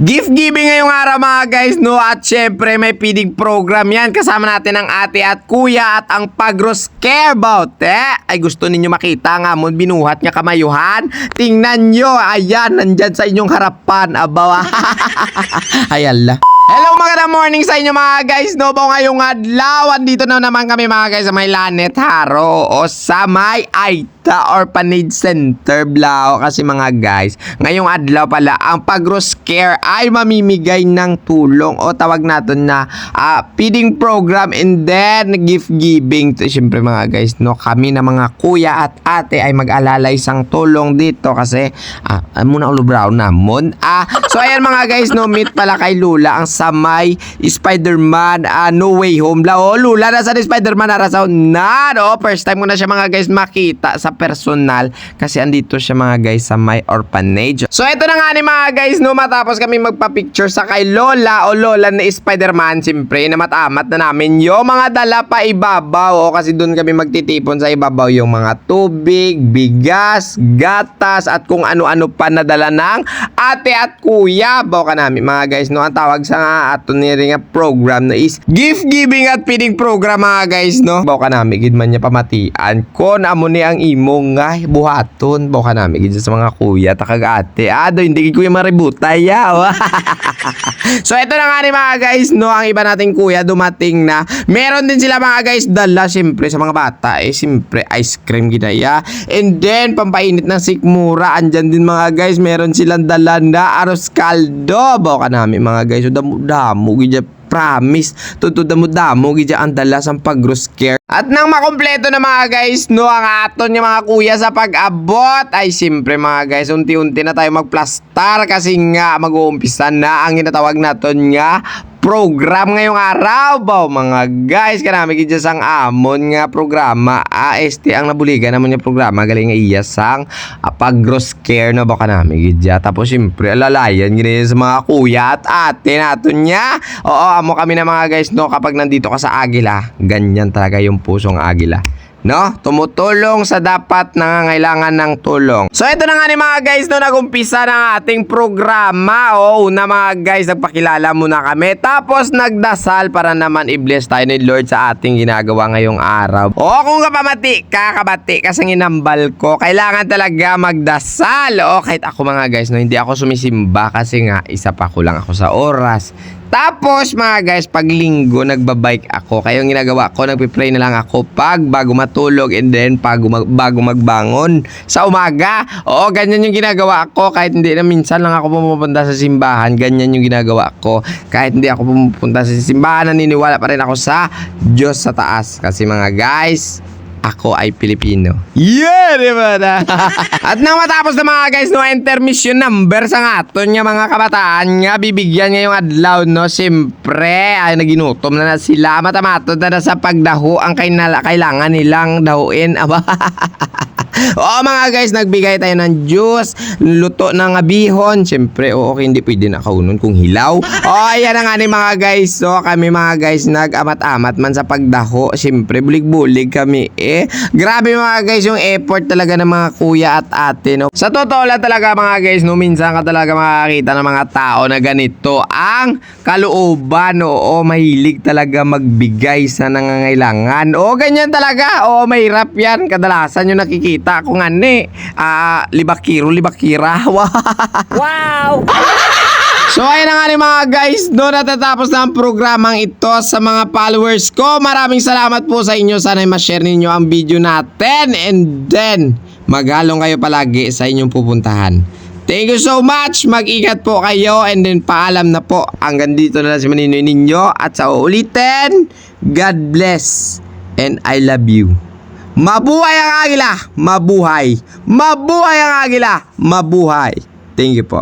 Gift giving ngayong araw mga guys, no? At syempre may feeding program yan. Kasama natin ang ate at kuya at ang pagros care about eh. Ay gusto ninyo makita nga mo binuhat nga kamayuhan. Tingnan nyo, ayan, nandyan sa inyong harapan. Abawa. Ay ala. Hello magandang morning sa inyo mga guys no po ngayong adlaw andito na naman kami mga guys sa may Lanet Haro o sa may Aita Orphanage Center Blau kasi mga guys ngayong adlaw pala ang Pagros Care ay mamimigay ng tulong. O tawag natin na ah, feeding program and then gift giving. To syempre mga guys no kami na mga kuya at ate ay mag-alalay isang tulong dito kasi ah, muna ulo brown namon ah so ayan mga guys no meet pala kay Lula ang sa may Spider-Man ah, No Way Home. La oh Lula na sa Spider-Man? Arasaw na no? First time ko na siya mga guys makita sa personal kasi andito siya mga guys sa may orphanage. So ito na nga ni mga guys no? Matapos kami magpa-picture sa kay Lola o Lola na Spider-Man siyempre na matamat na namin yung mga dala pa ibabaw. O kasi doon kami magtitipon sa ibabaw yung mga tubig, bigas, gatas at kung ano-ano pa nadala ng ate at kuya. Baw ka namin mga guys no? Ang tawag sa nga ato ni nga program na is gift giving at feeding program mga guys no? Baw ka namin gid man niya pamatian. Kon amo ni ang imo nga buhaton. Baw ka namin gid sa mga kuya takag ate ado hindi gid kuya maributay ya so ito na nga ni mga guys no ang iba nating kuya dumating na. Meron din sila mga guys dala siyempre sa mga bata eh siyempre ice cream ginaya. And then pampainit ng sikmura andyan din mga guys meron silang dala na aros kaldo bawa ka namin mga guys so damo damo gidya promise. Tuto damo damo gidya ang dala sa pagros care at nang makompleto na mga guys no ang aton nga mga kuya sa pag-abot. Ay siyempre mga guys unti-unti na tayo magplastar kasi nga mag-uumpisa na ang ginatawag naton nga program ngayong araw ba mga guys? Kanami gid sang amon nga programa. AST ang nabuligan namon nga programa galing nga iya sang pag-gross care no ba kanami ya. tapos syempre alalayan gid sa mga kuya at ate naton nya oo amo kami na mga guys no kapag nandito ka sa Agila ganyan talaga yung pusong Agila No? Tumutulong sa dapat nangangailangan ng tulong. So, ito na nga ni mga guys, no, nagumpisa ng ating programa. O, una mga guys, nagpakilala muna kami. Tapos, nagdasal para naman i-bless tayo ni Lord sa ating ginagawa ngayong araw. O, kung kapamati ka, kabati ka sa ko, kailangan talaga magdasal. O, kahit ako mga guys, no, hindi ako sumisimba kasi nga, isa pa ko lang ako sa oras. Tapos mga guys, pag linggo nagbabike ako. Kaya yung ginagawa ko, nagpe-pray na lang ako pag bago matulog and then pag mag, bago magbangon sa umaga. Oo, ganyan yung ginagawa ko. Kahit hindi na minsan lang ako pumupunta sa simbahan, ganyan yung ginagawa ko. Kahit hindi ako pumupunta sa simbahan, naniniwala pa rin ako sa Diyos sa taas. Kasi mga guys, ako ay Pilipino. Yeah, di ba na? At nang matapos na mga guys, no, intermission number sa nga nga mga kabataan nga, bibigyan nga yung adlaw, no, siyempre, ay naginutom na na sila, matamatod na na sa pagdaho ang kainala, kailangan nilang dahuin, aba. Oo mga guys, nagbigay tayo ng juice, luto ng abihon. Siyempre, oo, okay, hindi pwede na kaunon kung hilaw. O, ayan na nga ni mga guys. So, kami mga guys, nag-amat-amat man sa pagdaho. Siyempre, bulig-bulig kami eh. Grabe mga guys, yung effort talaga ng mga kuya at ate, no? Sa totoo lang talaga mga guys, no, minsan ka talaga makakita ng mga tao na ganito ang kalooban, oo, mahilig talaga magbigay sa nangangailangan. Oo, ganyan talaga. Oo, mahirap yan. Kadalasan yung nakikita ko nga ni, ah, libakiro, libakira. wow! So ayun na nga ni mga guys, no natatapos na ang programang ito sa mga followers ko. Maraming salamat po sa inyo. Sana ma-share ninyo ang video natin and then maghalong kayo palagi sa inyong pupuntahan. Thank you so much. Mag-ingat po kayo and then paalam na po. Hanggang dito na lang si Maninoy ninyo at sa uulitin, God bless and I love you. Mabuhay ang agila! Mabuhay! Mabuhay ang agila! Mabuhay! Thank you po.